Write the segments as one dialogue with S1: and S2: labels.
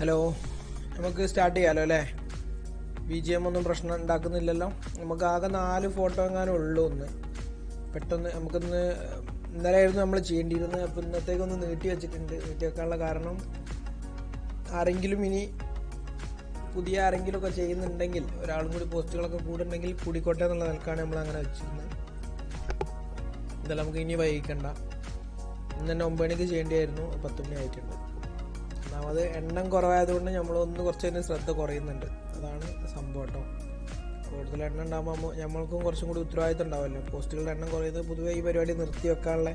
S1: Hello നമുക്ക് start ചെയ്യാലോ അല്ലേ? ബി ജി എം ഒന്നും പ്രശ്നം ഉണ്ടാക്കുന്നില്ലല്ലോ. നമുക്ക് ആകെ നാല് ഫോട്ടോ എങ്ങാനും ഉള്ളൂ ഒന്ന്. പെട്ടെന്ന് നമുക്കൊന്ന് ഇന്നലെ ആയിരുന്നു നമ്മൾ ചെയ്യേണ്ടിയിരുന്നത്. അപ്പോൾ ഇന്നത്തേക്കൊന്ന് നീട്ടി വെച്ചിട്ടുണ്ട്. നീട്ടി വെക്കാനുള്ള കാരണം ആരെങ്കിലും ഇനി പുതിയ ആരെങ്കിലും ഒക്കെ ചെയ്യുന്നുണ്ടെങ്കിൽ ഒരാളും കൂടി പോസ്റ്റുകളൊക്കെ കൂടുണ്ടെങ്കിൽ കൂടിക്കോട്ടെ എന്നുള്ള നിലക്കാണ് നമ്മൾ അങ്ങനെ വെച്ചിരുന്നത്. ഇതെല്ലാം നമുക്ക് ഇനി വൈകിക്കണ്ട. ഇന്ന് തന്നെ ഒമ്പത് മണിക്ക് ചെയ്യേണ്ടിയായിരുന്നു. പത്ത് മണി ആയിട്ടുണ്ട്. ഒന്നാമത് എണ്ണം കുറവായതുകൊണ്ട് നമ്മളൊന്ന് കുറച്ച് തന്നെ ശ്രദ്ധ കുറയുന്നുണ്ട്. അതാണ് സംഭവം കേട്ടോ കൂടുതൽ എണ്ണം ഉണ്ടാകുമ്പോൾ നമ്മൾക്കും കുറച്ചും കൂടി ഉത്തരവാദിത്തം ഉണ്ടാവുമല്ലോ പോസ്റ്റുകളുടെ എണ്ണം കുറയുന്നത് പൊതുവേ ഈ പരിപാടി നിർത്തി വെക്കാനുള്ള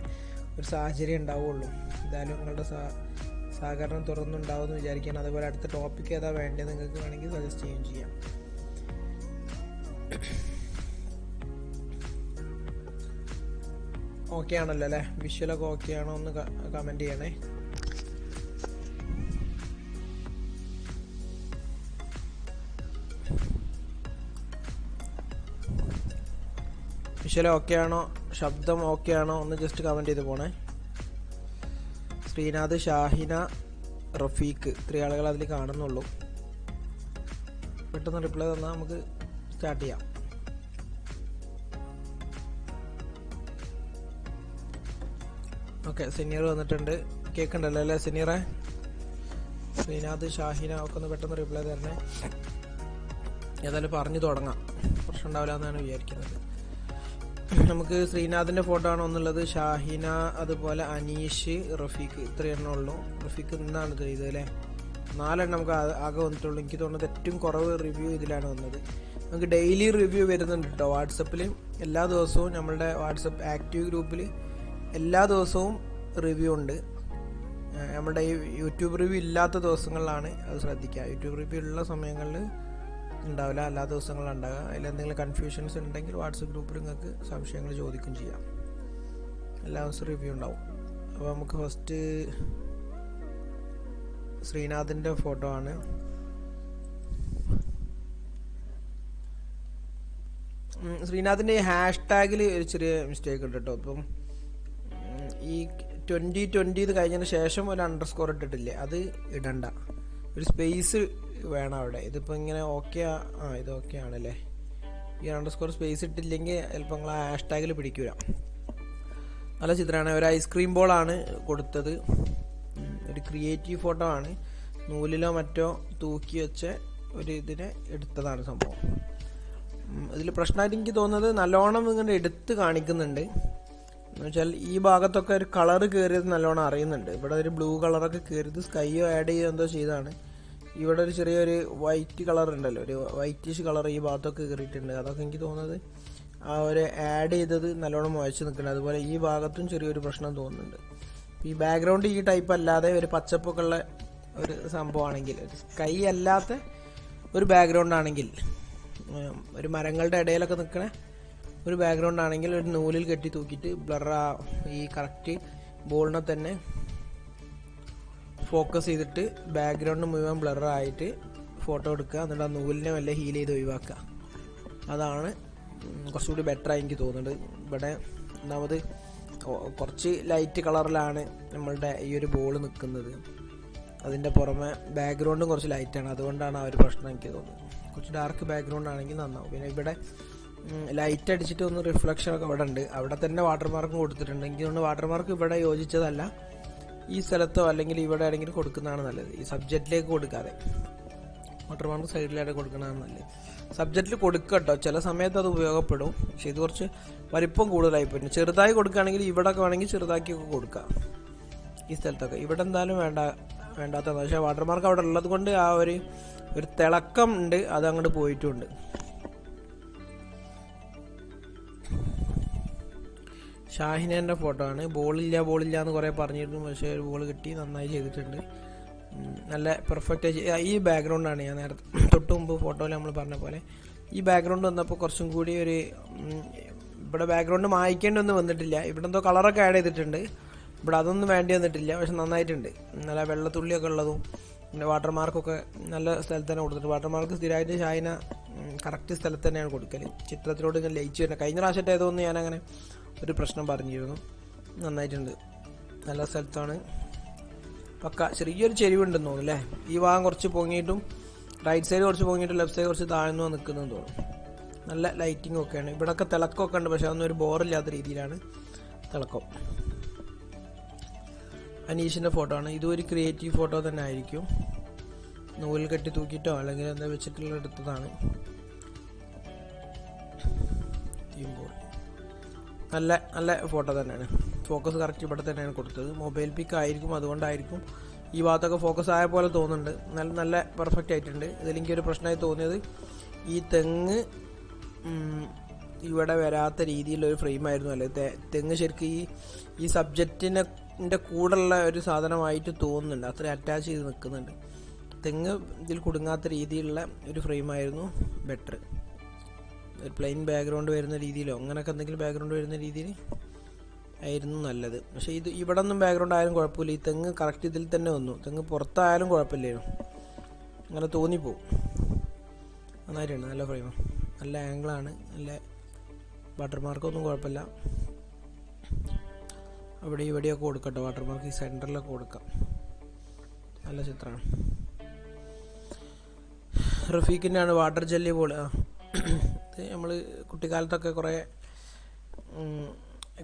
S1: ഒരു സാഹചര്യം ഉണ്ടാവുള്ളൂ. എന്തായാലും നിങ്ങളുടെ സഹ സഹകരണം തുറന്നുണ്ടാവുമെന്ന് വിചാരിക്കാൻ അതുപോലെ അടുത്ത ടോപ്പിക് ഏതാ വേണ്ടത് നിങ്ങൾക്ക് വേണമെങ്കിൽ സജസ്റ്റ് ചെയ്യുകയും ചെയ്യാം. ഓക്കെ ആണല്ലോ അല്ലേ? വിഷ്വലൊക്കെ ഓക്കെ ആണോ ഒന്ന് കമന്റ് ചെയ്യണേ. വിഷ്വൽ ഓക്കെ ആണോ ശബ്ദം ഓക്കെ ആണോ ഒന്ന് ജസ്റ്റ് കമന്റ് ചെയ്ത് പോണേ. ശ്രീനാഥ് ഷാഹിന റഫീഖ് ഇത്രയും ആളുകൾ അതിൽ കാണുന്നുള്ളൂ. പെട്ടെന്ന് റിപ്ലൈ തന്നാൽ നമുക്ക് സ്റ്റാർട്ട് ചെയ്യാം. ഓക്കെ സിനിയർ വന്നിട്ടുണ്ട്. കേൾക്കണ്ടല്ലോ അല്ലേ സിനിയറെ ശ്രീനാഥ് ഷാഹിന ഒക്കെ ഒന്ന് പെട്ടെന്ന് റിപ്ലൈ തരണേ. ഏതായാലും പറഞ്ഞു തുടങ്ങാം. പ്രശ്നം ഉണ്ടാവില്ല എന്നാണ് വിചാരിക്കുന്നത്. നമുക്ക് ശ്രീനാഥിന്റെ ഫോട്ടോ ആണ് ഒന്നുള്ളത്. ഷാഹിന അതുപോലെ അനീഷ് റഫീഖ്. ഇത്രയെണ്ണം ഉള്ളൂ. റഫീഖ് ഇന്നാണ് ചെയ്തത് അല്ലേ? നാലെണ്ണം നമുക്ക് ആകെ വന്നിട്ടുള്ളൂ. എനിക്ക് തോന്നുന്നത് ഏറ്റവും കുറവ് റിവ്യൂ ഇതിലാണ് വന്നത്. നമുക്ക് ഡെയിലി റിവ്യൂ വരുന്നുണ്ട് കേട്ടോ വാട്സപ്പിൽ എല്ലാ ദിവസവും നമ്മളുടെ വാട്സപ്പ് ആക്റ്റീവ് ഗ്രൂപ്പിൽ എല്ലാ ദിവസവും റിവ്യൂ ഉണ്ട്. നമ്മുടെ ഈ യൂട്യൂബ് റിവ്യൂ ഇല്ലാത്ത ദിവസങ്ങളിലാണ് അത് ശ്രദ്ധിക്കുക. യൂട്യൂബ് റിവ്യൂ ഉള്ള സമയങ്ങളിൽ ഉണ്ടാവില്ല. എല്ലാ ദിവസങ്ങളിലും ഉണ്ടാകുക അതിൽ എന്തെങ്കിലും കൺഫ്യൂഷൻസ് ഉണ്ടെങ്കിൽ വാട്സപ്പ് ഗ്രൂപ്പിൽ നിങ്ങൾക്ക് സംശയങ്ങൾ ചോദിക്കും ചെയ്യാം. എല്ലാ ദിവസവും റിവ്യൂ ഉണ്ടാവും. അപ്പോൾ നമുക്ക് ഫസ്റ്റ് ശ്രീനാഥിന്റെ ഫോട്ടോ ആണ്. ശ്രീനാഥിന്റെ ഹാഷ് ടാഗിൽ ഒരു ചെറിയ മിസ്റ്റേക്ക് ഉണ്ട് കേട്ടോ. അപ്പം ഈ ട്വന്റി ട്വന്റി ഇത് കഴിഞ്ഞതിന് ശേഷം ഒരു അണ്ടർ സ്കോർ ഇട്ടിട്ടില്ലേ? അത് ഇടണ്ട. ഒരു സ്പേസ് വേണം അവിടെ. ഇതിപ്പോൾ ഇങ്ങനെ ഓക്കെ ആ ഇത് ഓക്കെ ആണല്ലേ? ഈ അണ്ടർ സ്കോർ സ്പേസ് ഇട്ടില്ലെങ്കിൽ ചിലപ്പോൾ നിങ്ങൾ ഹാഷ് ടാഗിൽ പിടിക്കൂല. നല്ല ചിത്രമാണ്. ഒരു ഐസ്ക്രീം ബോളാണ് കൊടുത്തത്. ഒരു ക്രിയേറ്റീവ് ഫോട്ടോ ആണ്. നൂലിലോ മറ്റോ തൂക്കി വെച്ച ഒരു ഇതിനെ എടുത്തതാണ് സംഭവം. ഇതിൽ പ്രശ്നമായിട്ട് എനിക്ക് തോന്നുന്നത് നല്ലോണം ഇങ്ങനെ എടുത്ത് കാണിക്കുന്നുണ്ട്. എന്ന് വെച്ചാൽ ഈ ഭാഗത്തൊക്കെ ഒരു കളർ കയറിയത് നല്ലോണം അറിയുന്നുണ്ട്. ഇവിടെ ഒരു ബ്ലൂ കളറൊക്കെ കയറിയത് സ്കൈയോ ആഡ് ചെയ്യുകയോ എന്തോ ചെയ്താണ് ഇവിടെ ഒരു ചെറിയൊരു വൈറ്റ് കളർ ഉണ്ടല്ലോ. ഒരു വൈറ്റിഷ് കളർ ഈ ഭാഗത്തൊക്കെ കയറിയിട്ടുണ്ട് അതൊക്കെ എനിക്ക് തോന്നുന്നത് ആ ഒരു ആഡ് ചെയ്തത് നല്ലോണം മുഴച്ച് നിൽക്കുന്നുണ്ട് അതുപോലെ ഈ ഭാഗത്തും ചെറിയൊരു പ്രശ്നം തോന്നുന്നുണ്ട്. ഈ ബാക്ക്ഗ്രൗണ്ട് ഈ ടൈപ്പ് അല്ലാതെ ഒരു പച്ചപ്പൊക്കെ ഉള്ള ഒരു സംഭവമാണെങ്കിൽ ഒരു സ്കൈ അല്ലാത്ത ഒരു ബാക്ക്ഗ്രൗണ്ട് ആണെങ്കിൽ ഒരു മരങ്ങളുടെ ഇടയിലൊക്കെ നിൽക്കണ ഒരു ബാക്ക്ഗ്രൗണ്ട് ആണെങ്കിൽ ഒരു നൂലിൽ കെട്ടി തൂക്കിയിട്ട് ബ്ലറ ഈ കറക്റ്റ് ബോളിനെ തന്നെ ഫോക്കസ് ചെയ്തിട്ട് ബാക്ക്ഗ്രൗണ്ട് മുഴുവൻ ബ്ലറായിട്ട് ഫോട്ടോ എടുക്കുക. എന്നിട്ട് ആ നൂലിനെ വല്ല ഹീൽ ചെയ്ത് ഒഴിവാക്കുക. അതാണ് കുറച്ചുകൂടി ബെറ്റർ ആയി എനിക്ക് തോന്നുന്നത്. ഇവിടെ ഒന്നാമത് കുറച്ച് ലൈറ്റ് കളറിലാണ് നമ്മളുടെ ഈ ഒരു ബോൾ നിൽക്കുന്നത്. അതിന്റെ പുറമെ ബാക്ക്ഗ്രൗണ്ടും കുറച്ച് ലൈറ്റാണ് അതുകൊണ്ടാണ് ആ ഒരു പ്രശ്നം എനിക്ക് തോന്നുന്നത്. കുറച്ച് ഡാർക്ക് ബാക്ക്ഗ്രൗണ്ട് ആണെങ്കിൽ നന്നാവും. പിന്നെ ഇവിടെ ലൈറ്റ് അടിച്ചിട്ട് ഒന്ന് റിഫ്ലക്ഷൻ ഒക്കെ ഇവിടെ ഉണ്ട്. അവിടെ തന്നെ വാട്ടർമാർക്കും കൊടുത്തിട്ടുണ്ട്. എനിക്ക് തോന്നുന്നു വാട്ടർമാർക്ക് ഇവിടെ യോജിച്ചതല്ല. ഈ സ്ഥലത്തോ അല്ലെങ്കിൽ ഇവിടെ ആണെങ്കിലും കൊടുക്കുന്നതാണ് നല്ലത്. ഈ സബ്ജക്റ്റിലേക്ക് കൊടുക്കാതെ. വാട്ടർമാർക്ക് സൈഡിലായിട്ട് കൊടുക്കുന്നതാണ് നല്ലത്. സബ്ജക്റ്റിൽ കൊടുക്കട്ടോ. ചില സമയത്ത് അത് ഉപയോഗപ്പെടും. പക്ഷെ ഇത് കുറച്ച് വലിപ്പം കൂടുതലായി പറ്റും ചെറുതായി കൊടുക്കുകയാണെങ്കിൽ ഇവിടെ വേണമെങ്കിൽ ചെറുതാക്കിയൊക്കെ കൊടുക്കാം. ഈ സ്ഥലത്തൊക്കെ. ഇവിടെ എന്തായാലും വേണ്ട വേണ്ടാത്തതാണ്. പക്ഷേ വാട്ടർമാർക്ക് അവിടെ ഉള്ളത് കൊണ്ട് ആ ഒരു ഒരു തിളക്കം ഉണ്ട്. അത് അങ്ങോട്ട് പോയിട്ടുമുണ്ട് ഷാഹിനേന്റെ ഫോട്ടോ ആണ്. ബോളില്ല ബോളില്ല എന്ന് കുറേ പറഞ്ഞിരുന്നു. പക്ഷേ ഒരു ബോൾ കിട്ടി നന്നായി ചെയ്തിട്ടുണ്ട്. നല്ല പെർഫെക്റ്റ് ഈ ബാക്ക്ഗ്രൗണ്ടാണ് ഞാൻ നേരത്തെ തൊട്ട് മുമ്പ് ഫോട്ടോയിൽ നമ്മൾ പറഞ്ഞ പോലെ. ഈ ബാക്ക്ഗ്രൗണ്ട് വന്നപ്പോൾ കുറച്ചും കൂടി ഒരു ഇവിടെ ബാക്ക്ഗ്രൗണ്ട് മായ്ക്കേണ്ടൊന്നും വന്നിട്ടില്ല. ഇവിടെ എന്തോ കളറൊക്കെ ആഡ് ചെയ്തിട്ടുണ്ട്. ഇവിടെ അതൊന്നും വേണ്ടി വന്നിട്ടില്ല. പക്ഷെ നന്നായിട്ടുണ്ട്. നല്ല വെള്ളത്തുള്ളിയൊക്കെ ഉള്ളതും പിന്നെ വാട്ടർ മാർക്കൊക്കെ നല്ല സ്ഥലത്ത് തന്നെ കൊടുത്തിട്ടുണ്ട്. വാട്ടർ മാർക്ക് സ്ഥിരമായിട്ട് ഷായന കറക്റ്റ് സ്ഥലത്ത് തന്നെയാണ് കൊടുക്കൽ ചിത്രത്തിലോട് ഇങ്ങനെ ലയിച്ചു തന്നെ കഴിഞ്ഞ പ്രാവശ്യത്തെ ഏതോന്ന് ഞാനങ്ങനെ ഒരു പ്രശ്നം പറഞ്ഞിരുന്നു. നന്നായിട്ടുണ്ട്. നല്ല സ്ഥലത്താണ്. പക്ക ചെറിയൊരു ചെരിവുണ്ടെന്ന് തോന്നുന്നു അല്ലേ? ഈ ഭാഗം കുറച്ച് പൊങ്ങിയിട്ടും റൈറ്റ് സൈഡ് കുറച്ച് പൊങ്ങിയിട്ടും ലെഫ്റ്റ് സൈഡ് കുറച്ച് താഴ്ന്നു നിൽക്കുന്നതെന്ന് തോന്നുന്നു. നല്ല ലൈറ്റിംഗ് ഒക്കെയാണ്. ഇവിടെയൊക്കെ തിളക്കമൊക്കെ ഉണ്ട് പക്ഷെ അതൊന്നും ഒരു ബോറില്ലാത്ത രീതിയിലാണ് തിളക്കം. അനീഷിന്റെ ഫോട്ടോ ആണ്. ഇതും ഒരു ക്രിയേറ്റീവ് ഫോട്ടോ തന്നെ ആയിരിക്കും. നൂൽ കെട്ടി തൂക്കിയിട്ടോ അല്ലെങ്കിൽ എന്താ വെച്ചിട്ടുള്ള എടുത്തതാണ്. നല്ല നല്ല ഫോട്ടോ തന്നെയാണ്. ഫോക്കസ് കറക്റ്റ് ഇവിടെ തന്നെയാണ് കൊടുത്തത്. മൊബൈൽ പിക്ക് ആയിരിക്കും അതുകൊണ്ടായിരിക്കും ഈ ഭാഗത്തൊക്കെ ഫോക്കസ് ആയ പോലെ തോന്നുന്നുണ്ട്. നല്ല നല്ല പെർഫെക്റ്റ് ആയിട്ടുണ്ട്. ഇതിലെനിക്ക് ഒരു പ്രശ്നമായി തോന്നിയത് ഈ തെങ്ങ് ഇവിടെ വരാത്ത രീതിയിലുള്ള ഒരു ഫ്രെയിം ആയിരുന്നു. അല്ലേ? തെങ്ങ് ശരിക്കും ഈ ഈ സബ്ജക്റ്റിനെ കൂടെയുള്ള ഒരു സാധനമായിട്ട് തോന്നുന്നുണ്ട്. അത്ര അറ്റാച്ച് ചെയ്ത് നിൽക്കുന്നുണ്ട്. തെങ്ങ് ഇതിൽ കുടുങ്ങാത്ത രീതിയിലുള്ള ഒരു ഫ്രെയിമായിരുന്നു ബെറ്റർ ഒരു പ്ലെയിൻ ബാക്ക്ഗ്രൗണ്ട് വരുന്ന രീതിയിലോ അങ്ങനെയൊക്കെ എന്തെങ്കിലും ബാക്ക്ഗ്രൗണ്ട് വരുന്ന രീതിയിൽ ആയിരുന്നു നല്ലത്. പക്ഷേ ഇത് ഇവിടെ ഒന്നും ബാക്ക്ഗ്രൗണ്ട് ആയാലും കുഴപ്പമില്ല. ഈ തെങ്ങ് കറക്റ്റ് ഇതിൽ തന്നെ വന്നു. തെങ്ങ് പുറത്തായാലും കുഴപ്പമില്ലായിരുന്നു അങ്ങനെ തോന്നിപ്പോവും. നന്നായിട്ടുണ്ട്. നല്ല ഫ്രെയിം നല്ല ആംഗിളാണ് നല്ല വാട്ടർ മാർക്കൊന്നും കുഴപ്പമില്ല. അവിടെ ഇവിടെയൊക്കെ കൊടുക്കട്ടെ. വാട്ടർ മാർക്ക് ഈ സെന്ററിലൊക്കെ കൊടുക്കാം. നല്ല ചിത്രമാണ്. റഫീഖിന്റെ ആണ് വാട്ടർ ജെല്ലി ആ. ഇത് നമ്മൾ കുട്ടിക്കാലത്തൊക്കെ കുറേ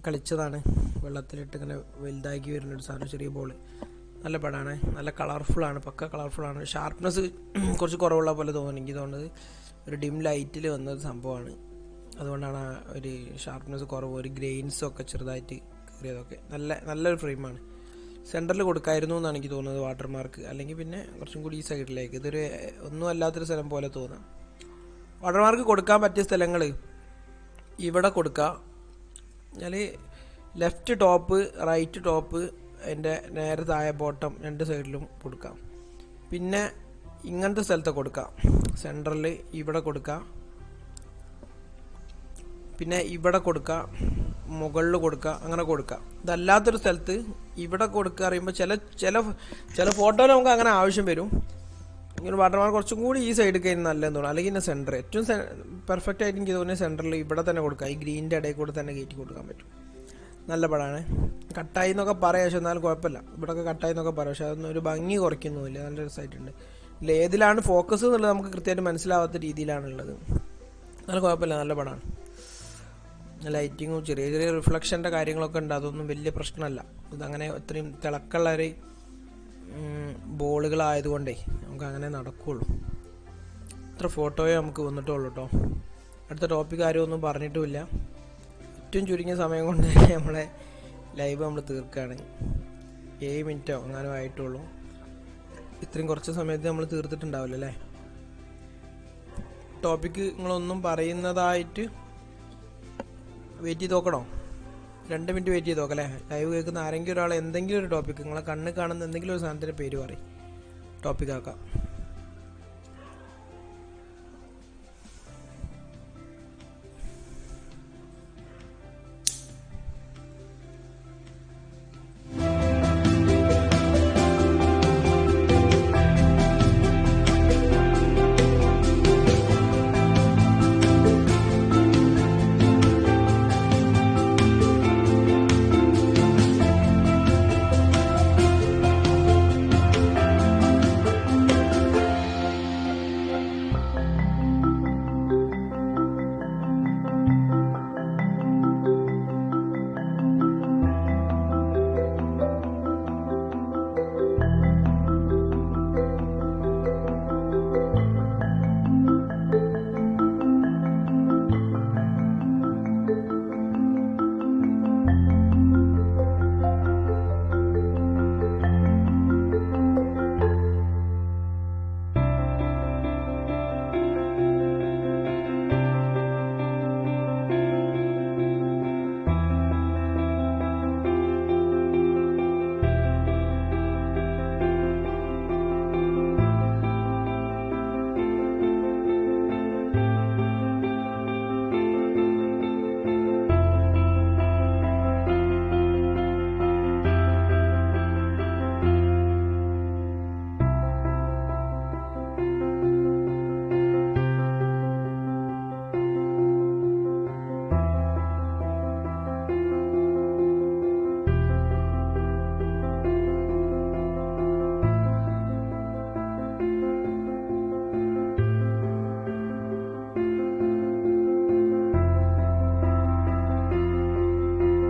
S1: കളിച്ചതാണ്. വെള്ളത്തിലിട്ട് ഇങ്ങനെ വലുതാക്കി വരുന്ന ഒരു സാധനം ചെറിയ ബോൾ നല്ല പടമാണ് നല്ല കളർഫുള്ളാണ് പക്ക കളർഫുള്ളാണ് ഷാർപ്നെസ് കുറച്ച് കുറവുള്ള പോലെ തോന്നുന്നു എനിക്ക് തോന്നുന്നത് ഒരു ഡിം ലൈറ്റിൽ വന്ന ഒരു സംഭവമാണ് അതുകൊണ്ടാണ് ഒരു ഷാർപ്നെസ് കുറവ് ഒരു ഗ്രെയിൻസും ഒക്കെ ചെറുതായിട്ട് കയറിയതൊക്കെ. നല്ല നല്ലൊരു ഫ്രെയിമാണ് സെന്ററിൽ കൊടുക്കായിരുന്നു എന്നാണ് എനിക്ക് തോന്നുന്നത് വാട്ടർമാർക്ക് അല്ലെങ്കിൽ പിന്നെ കുറച്ചും കൂടി ഈ സൈഡിലേക്ക് ഇതൊരു ഒന്നും അല്ലാത്തൊരു സ്ഥലം പോലെ തോന്നാം. വാട്ടർ മാർക്ക് കൊടുക്കാൻ പറ്റിയ സ്ഥലങ്ങൾ ഇവിടെ കൊടുക്കുക എന്നാൽ ലെഫ്റ്റ് ടോപ്പ് റൈറ്റ് ടോപ്പ് അതിന്റെ നേരെ താഴെ ബോട്ടം രണ്ട് സൈഡിലും കൊടുക്കാം. പിന്നെ ഇങ്ങനത്തെ സ്ഥലത്ത് കൊടുക്കാം. സെന്ററിൽ ഇവിടെ കൊടുക്കാം. പിന്നെ ഇവിടെ കൊടുക്കുക മുകളിൽ കൊടുക്കുക അങ്ങനെ കൊടുക്കുക ഇതല്ലാത്തൊരു സ്ഥലത്ത് ഇവിടെ കൊടുക്കുക അറിയുമ്പോൾ ചില ചില ചില ഫോട്ടോയിൽ നമുക്ക് അങ്ങനെ ആവശ്യം വരും. ഇങ്ങനെ വാട്ടർമാർക്ക് കുറച്ചും കൂടി ഈ സൈഡ് കഴിഞ്ഞാൽ നല്ലതെന്ന് തോന്നുന്നു. അല്ലെങ്കിൽ ഇന്ന സെന്റർ ഏറ്റവും പെർഫെക്റ്റ് ആയിട്ട് എനിക്ക് തോന്നിയ സെന്ററിൽ ഇവിടെ തന്നെ കൊടുക്കാം. ഈ ഗ്രീന്റെ ഇടയിൽ കൂടെ തന്നെ കയറ്റി കൊടുക്കാൻ പറ്റും. നല്ല പടമാണ് കട്ടായി എന്നൊക്കെ പറയാം പക്ഷെ എന്നാലും കുഴപ്പമില്ല. ഇവിടെയൊക്കെ കട്ടായി എന്നൊക്കെ പറയാം. പക്ഷെ അതൊന്നും ഒരു ഭംഗി കുറയ്ക്കുന്നുമില്ല നല്ല രസമായിട്ടുണ്ട്. ഇതിൽ ഏതിലാണ് ഫോക്കസ് എന്നുള്ളത് നമുക്ക് കൃത്യമായിട്ട് മനസ്സിലാവാത്ത രീതിയിലാണുള്ളത്. നല്ല കുഴപ്പമില്ല. നല്ല പടമാണ് ലൈറ്റിങ്ങും ചെറിയ ചെറിയ റിഫ്ലക്ഷന്റെ കാര്യങ്ങളൊക്കെ ഉണ്ട്. അതൊന്നും വലിയ പ്രശ്നമല്ല. ഇതങ്ങനെ ഇത്രയും തിളക്കമുള്ള ഒരു ബോളുകളായതുകൊണ്ടേ നമുക്ക് അങ്ങനെ നടക്കുകയുള്ളൂ ഇത്ര ഫോട്ടോയെ നമുക്ക് വന്നിട്ടുള്ളൂ കേട്ടോ അടുത്ത ടോപ്പിക് ആരും ഒന്നും പറഞ്ഞിട്ടുമില്ല. ഏറ്റവും ചുരുങ്ങിയ സമയം കൊണ്ട് തന്നെ നമ്മളെ ലൈവ് നമ്മൾ തീർക്കുകയാണ് ഏഴ് മിനിറ്റോ അങ്ങനെ ആയിട്ടുള്ളൂ. ഇത്രയും കുറച്ച് സമയത്ത് നമ്മൾ തീർത്തിട്ടുണ്ടാവില്ല അല്ലേ? ടോപ്പിക്ക് നിങ്ങളൊന്നും പറയുന്നതായിട്ട് വെയിറ്റ് ചെയ്ത് നോക്കണോ? രണ്ട് മിനിറ്റ് വെയിറ്റ് ചെയ്ത് നോക്കല്ലേ ലൈവ് കേൾക്കുന്ന ആരെങ്കിലും ഒരാൾ എന്തെങ്കിലും ഒരു ടോപ്പിക്ക് നിങ്ങളെ കണ്ണ് കാണുന്ന എന്തെങ്കിലും ഒരു സാധനത്തിന്റെ പേര് പറയും. ടോപ്പിക് ആക്കാം.